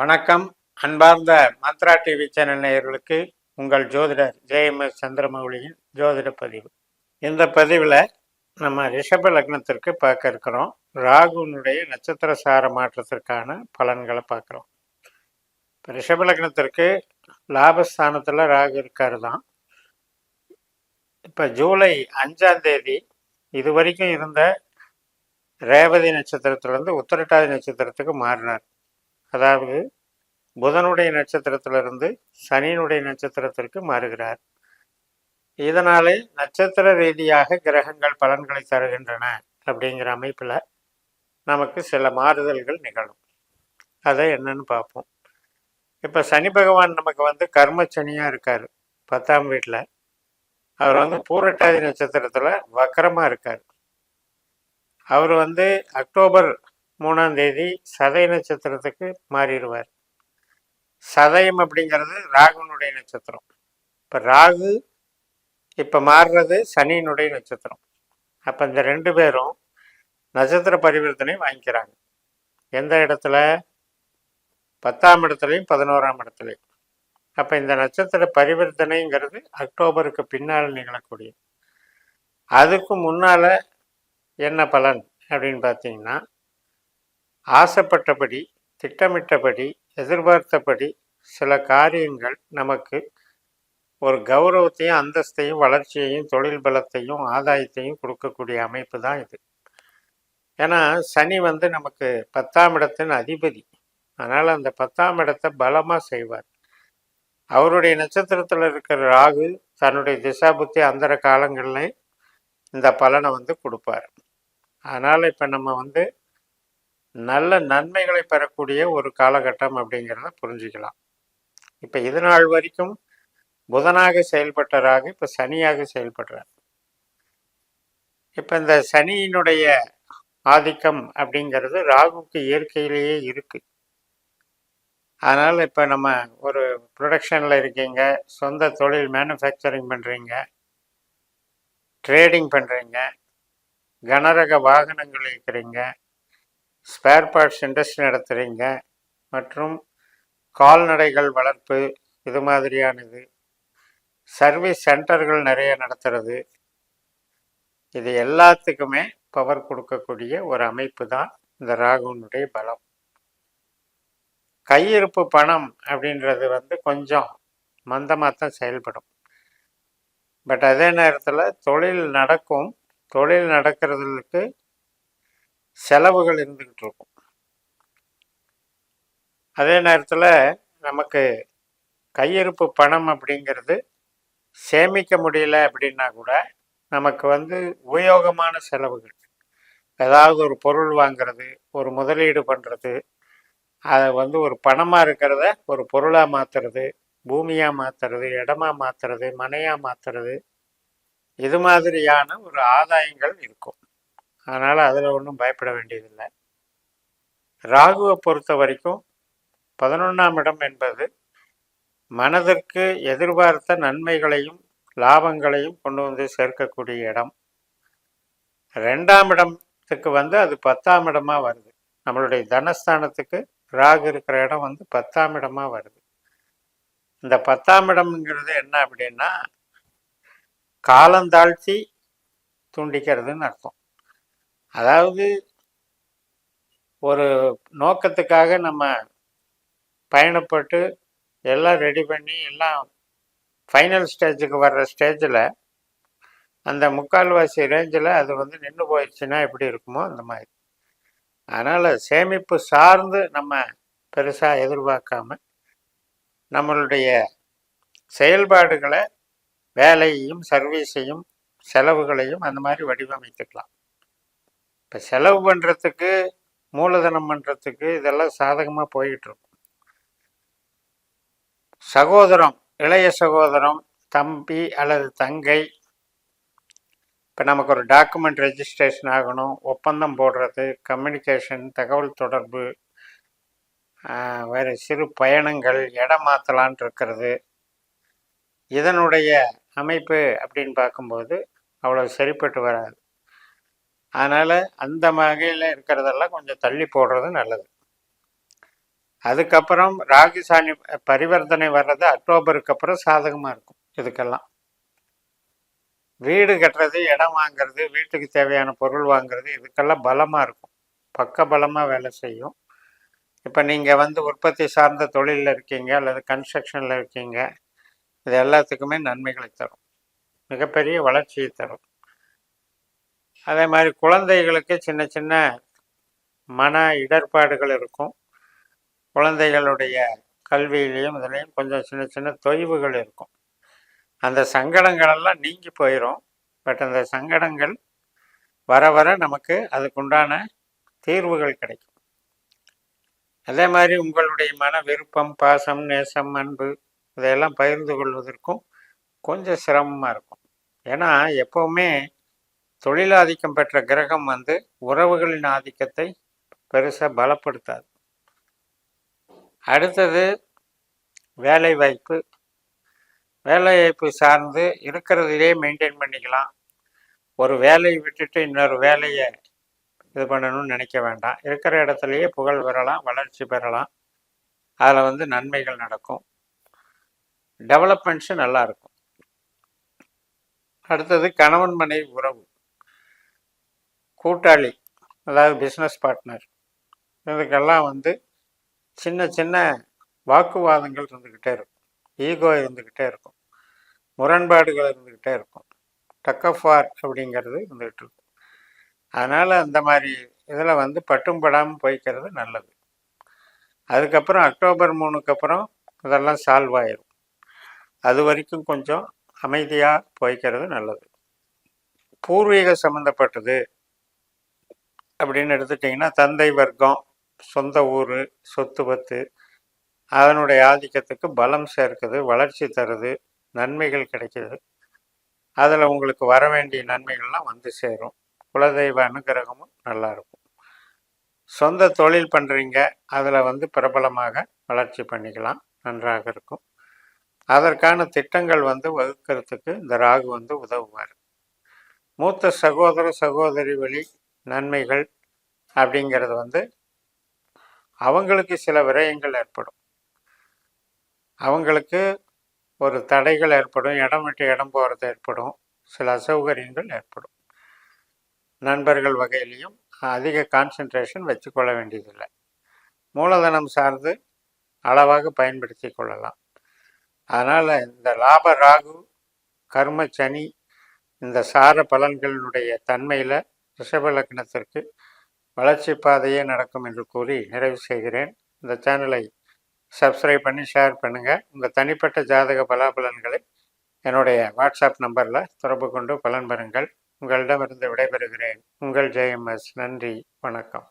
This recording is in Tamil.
வணக்கம். அன்பார்ந்த மந்த்ரா டிவி சேனல் நேயர்களுக்கு உங்கள் ஜோதிடர் ஜேஎம்எஸ் சந்திரமௌலியின் ஜோதிட பதிவு. இந்த பதிவில் நம்ம ரிஷப லக்னத்திற்கு பார்க்க இருக்கிறோம். ராகுனுடைய நட்சத்திர சார மாற்றத்திற்கான பலன்களை பார்க்குறோம். இப்போ ரிஷப லக்னத்திற்கு லாபஸ்தானத்தில் ராகு இருக்காரு தான். இப்போ ஜூலை அஞ்சாம் தேதி இது வரைக்கும் இருந்த ரேவதி நட்சத்திரத்திலிருந்து உத்திரட்டாதி நட்சத்திரத்துக்கு மாறினார். அதாவது புதனுடைய நட்சத்திரத்திலிருந்து சனியினுடைய நட்சத்திரத்திற்கு மாறுகிறார். இதனாலே நட்சத்திர ரீதியாக கிரகங்கள் பலன்களை தருகின்றன அப்படிங்கிற அமைப்பில் நமக்கு சில மாறுதல்கள் நிகழும். அதை என்னன்னு பார்ப்போம். இப்போ சனி பகவான் நமக்கு வந்து கர்ம சனியாக இருக்கார். பத்தாம் வீட்டில் அவர் வந்து பூரட்டாதி நட்சத்திரத்தில் வக்கரமாக இருக்கார். அவர் வந்து அக்டோபர் மூணாம் தேதி சதய நட்சத்திரத்துக்கு மாறிடுவார். சதயம் அப்படிங்கிறது ராகுனுடைய நட்சத்திரம். இப்போ ராகு இப்போ மாறுறது சனியினுடைய நட்சத்திரம். அப்போ இந்த ரெண்டு பேரும் நட்சத்திர பரிவர்த்தனை வாங்கிக்கிறாங்க. எந்த இடத்துல? பத்தாம் இடத்துலையும் பதினோராம் இடத்துலையும். அப்போ இந்த நட்சத்திர பரிவர்த்தனைங்கிறது அக்டோபருக்கு பின்னால் நிகழக்கூடிய அதுக்கு முன்னால் என்ன பலன் அப்படின்னு பார்த்தீங்கன்னா ஆசைப்பட்டபடி திட்டமிட்டபடி எதிர்பார்த்தபடி சில காரியங்கள் நமக்கு ஒரு கௌரவத்தையும் அந்தஸ்தையும் வளர்ச்சியையும் தொழில் பலத்தையும் ஆதாயத்தையும் கொடுக்கக்கூடிய அமைப்பு தான் இது. ஏன்னா சனி வந்து நமக்கு பத்தாம் இடத்தின் அதிபதி. அதனால் அந்த பத்தாம் இடத்தை பலமாக செய்வார். அவருடைய நட்சத்திரத்தில் இருக்கிற ராகு தன்னுடைய திசாபுத்தி அந்தர காலங்களில் இந்த பலனை வந்து கொடுப்பார். அதனால் இப்போ நம்ம வந்து நல்ல நன்மைகளை பெறக்கூடிய ஒரு காலகட்டம் அப்படிங்கிறத புரிஞ்சுக்கலாம். இப்போ இது நாள் வரைக்கும் புதனாக செயல்பட்டராக இப்போ சனியாக செயல்படுறார். இப்போ இந்த சனியினுடைய ஆதிக்கம் அப்படிங்கிறது ராகுக்கு இயற்கையிலேயே இருக்குது அதனால் இப்போ நம்ம ஒரு ப்ரொடக்ஷனில் இருக்கீங்க சொந்த தொழில் மேனுஃபேக்சரிங் பண்ணுறீங்க ட்ரேடிங் பண்ணுறீங்க கனரக வாகனங்கள் இருக்கிறீங்க ஸ்பேர் பார்ட்ஸ் இண்டஸ்ட்ரி நடத்துகிறீங்க மற்றும் கால்நடைகள் வளர்ப்பு இது மாதிரியானது. சர்வீஸ் சென்டர்கள் நிறைய நடத்துறது. இது எல்லாத்துக்குமே பவர் கொடுக்கக்கூடிய ஒரு அமைப்பு தான் இந்த ராகுனுடைய பலம். கையிருப்பு பணம் அப்படின்றது வந்து கொஞ்சம் மந்தமாக தான் செயல்படும். பட் அதே நேரத்தில் தொழில் நடக்கும். தொழில் நடக்கிறதுக்கு செலவுகள் இருந்துக்கிட்டு இருக்கும் அதே நேரத்தில் நமக்கு கையிருப்பு பணம் அப்படிங்கிறது சேமிக்க முடியல அப்படின்னா கூட நமக்கு வந்து உபயோகமான செலவுகள். ஏதாவது ஒரு பொருள் வாங்கிறது ஒரு முதலீடு பண்ணுறது அதை வந்து ஒரு பணமாக இருக்கிறத ஒரு பொருளாக மாற்றுறது பூமியாக மாற்றுறது இடமா மாற்றுறது மனையாக மாற்றுறது இது மாதிரியான ஒரு ஆதாயங்கள் இருக்கும். அதனால் அதில் ஒன்றும் பயப்பட வேண்டியதில்லை. ராகுவை பொறுத்த வரைக்கும் பதினொன்றாம் இடம் என்பது மனதிற்கு எதிர்பார்த்த நன்மைகளையும் லாபங்களையும் கொண்டு வந்து சேர்க்கக்கூடிய இடம். ரெண்டாம் இடத்துக்கு வந்து அது பத்தாம் இடமா வருது. நம்மளுடைய தனஸ்தானத்துக்கு ராகு இருக்கிற இடம் வந்து பத்தாம் இடமா வருது. இந்த பத்தாம் இடம்ங்கிறது என்ன அப்படின்னா காலந்தாழ்த்தி துண்டிக்கிறதுன்னு அர்த்தம். அதாவது ஒரு நோக்கத்துக்காக நம்ம பயணப்பட்டு எல்லாம் ரெடி பண்ணி எல்லாம் ஃபைனல் ஸ்டேஜுக்கு வர்ற ஸ்டேஜில் அந்த முக்கால்வாசி ரேஞ்சில் அது வந்து நின்று போயிடுச்சுன்னா எப்படி இருக்குமோ அந்த மாதிரி. அதனால் சேமிப்பு சார்ந்து நம்ம பெருசாக எதிர்பார்க்காம நம்மளுடைய செயல்பாடுகளை வேலையையும் சர்வீஸையும் செலவுகளையும் அந்த மாதிரி வடிவமைத்துக்கலாம். இப்போ செலவு பண்ணுறதுக்கு மூலதனம் பண்ணுறதுக்கு இதெல்லாம் சாதகமாக போயிட்டுருக்கும் சகோதரம் இளைய சகோதரம் தம்பி அல்லது தங்கை இப்போ நமக்கு ஒரு டாக்குமெண்ட் ரெஜிஸ்ட்ரேஷன் ஆகணும் ஒப்பந்தம் போடுறது கம்யூனிகேஷன் தகவல் தொடர்பு வேறு சிறு பயணங்கள் இடம் மாற்றலான் இருக்கிறது. இதனுடைய அமைப்பு அப்படின்னு பார்க்கும்போது அவ்வளோ சரிப்பட்டு வராது. அதனால் அந்த வகையில் இருக்கிறதெல்லாம் கொஞ்சம் தள்ளி போடுறது நல்லது. அதுக்கப்புறம் ராகு சாணி பரிவர்த்தனை வர்றது அக்டோபருக்கு அப்புறம் சாதகமாக இருக்கும் இதுக்கெல்லாம். வீடு கட்டுறது இடம் வாங்குறது வீட்டுக்கு தேவையான பொருள் வாங்குறது இதுக்கெல்லாம் பலமாக இருக்கும். பக்க பலமாக வேலை செய்யும். இப்போ நீங்கள் வந்து உற்பத்தி சார்ந்த தொழிலில் இருக்கீங்க அல்லது கன்ஸ்ட்ரக்ஷனில் இருக்கீங்க இது எல்லாத்துக்குமே நன்மைகளை தரும். மிகப்பெரிய வளர்ச்சியை தரும். அதே மாதிரி குழந்தைகளுக்கு சின்ன சின்ன மன இடர்பாடுகள் இருக்கும். குழந்தைகளுடைய கல்வியிலையும் இதுலேயும் கொஞ்சம் சின்ன சின்ன தொய்வுகள் இருக்கும். அந்த சங்கடங்களெல்லாம் நீங்கி போயிடும் பட் அந்த சங்கடங்கள் வர வர நமக்கு அதுக்குண்டான தீர்வுகள் கிடைக்கும். அதே மாதிரி உங்களுடைய மன விருப்பம் பாசம் நேசம் அன்பு இதையெல்லாம் பகிர்ந்து கொள்வதற்கும் கொஞ்சம் சிரமமாக இருக்கும். ஏன்னா எப்போவுமே தொழில் ஆதிக்கம் பெற்ற கிரகம் வந்து உறவுகளின் ஆதிக்கத்தை பெருசாக பலப்படுத்தாது. அடுத்தது வேலை வாய்ப்பு வேலை வாய்ப்பு சார்ந்து இருக்கிறதிலே மெயின்டைன் பண்ணிக்கலாம். ஒரு வேலையை விட்டுட்டு இன்னொரு வேலையை இது பண்ணணும்னு நினைக்க வேண்டாம். இருக்கிற இடத்துலையே புகழ் பெறலாம் வளர்ச்சி பெறலாம். அதில் வந்து நன்மைகள் நடக்கும். டெவலப்மெண்ட்ஸும் நல்லா இருக்கும். அடுத்தது கணவன் மனைவி உறவு. கூட்டாளி அதாவது பிஸ்னஸ் பார்ட்னர் இதுக்கெல்லாம் வந்து சின்ன சின்ன வாக்குவாதங்கள் இருந்துக்கிட்டே இருக்கும். ஈகோ இருந்துக்கிட்டே இருக்கும். முரண்பாடுகள் இருந்துக்கிட்டே இருக்கும். டக் ஆஃப் ஆர் அப்படிங்கிறது இருந்துக்கிட்டு இருக்கும். அதனால் அந்த மாதிரி இதில் வந்து பட்டும் படாமல் போய்க்கிறது நல்லது. அதுக்கப்புறம் அக்டோபர் மூணுக்கு அப்புறம் இதெல்லாம் சால்வ் ஆயிரும். அது வரைக்கும் கொஞ்சம் அமைதியாக போய்க்கிறது நல்லது. பூர்வீக சம்மந்தப்பட்டது அப்படின்னு எடுத்துட்டிங்கன்னா தந்தை வர்க்கம் சொந்த ஊர் சொத்து பத்து. அதனுடைய ஆதிக்கத்துக்கு பலம் சேர்க்குது வளர்ச்சி தருது நன்மைகள் கிடைக்குது. அதில் உங்களுக்கு வர வேண்டிய நன்மைகள்லாம் வந்து சேரும். குலதெய்வ அனுகிரகமும் நல்லா இருக்கும். சொந்த தொழில் பண்ணுறீங்க அதில் வந்து பிரபலமாக வளர்ச்சி பண்ணிக்கலாம். நன்றாக இருக்கும். அதற்கான திட்டங்கள் வந்து வகுக்கிறதுக்கு இந்த ராகு வந்து உதவுவார். மூத்த சகோதர சகோதரி வழி நன்மைகள் அப்படிங்கிறது வந்து அவங்களுக்கு சில விரயங்கள் ஏற்படும். அவங்களுக்கு ஒரு தடைகள் ஏற்படும் இடம் விட்டு இடம் போகிறது ஏற்படும் சில அசௌகரியங்கள் ஏற்படும். நண்பர்கள் வகையிலையும் அதிக கான்சன்ட்ரேஷன் வச்சுக்கொள்ள வேண்டியதில்லை. மூலதனம் சார்ந்து அளவாக பயன்படுத்தி கொள்ளலாம். அதனால் இந்த லாப ராகு கர்ம சனி இந்த சார பலன்களினுடைய தன்மையில் ரிஷப லக்னத்திற்கு வளர்ச்சி பாதையே நடக்கும் என்று கூறி நிறைவு செய்கிறேன். இந்த சேனலை சப்ஸ்கிரைப் பண்ணி ஷேர் பண்ணுங்கள் உங்கள் தனிப்பட்ட ஜாதக பலாபலன்களை என்னுடைய வாட்ஸ்அப் நம்பரில் தொடர்பு கொண்டு பலன் பெறுங்கள். உங்களிடமிருந்து விடைபெறுகிறேன். உங்கள் ஜெயம்எஸ். நன்றி. வணக்கம்.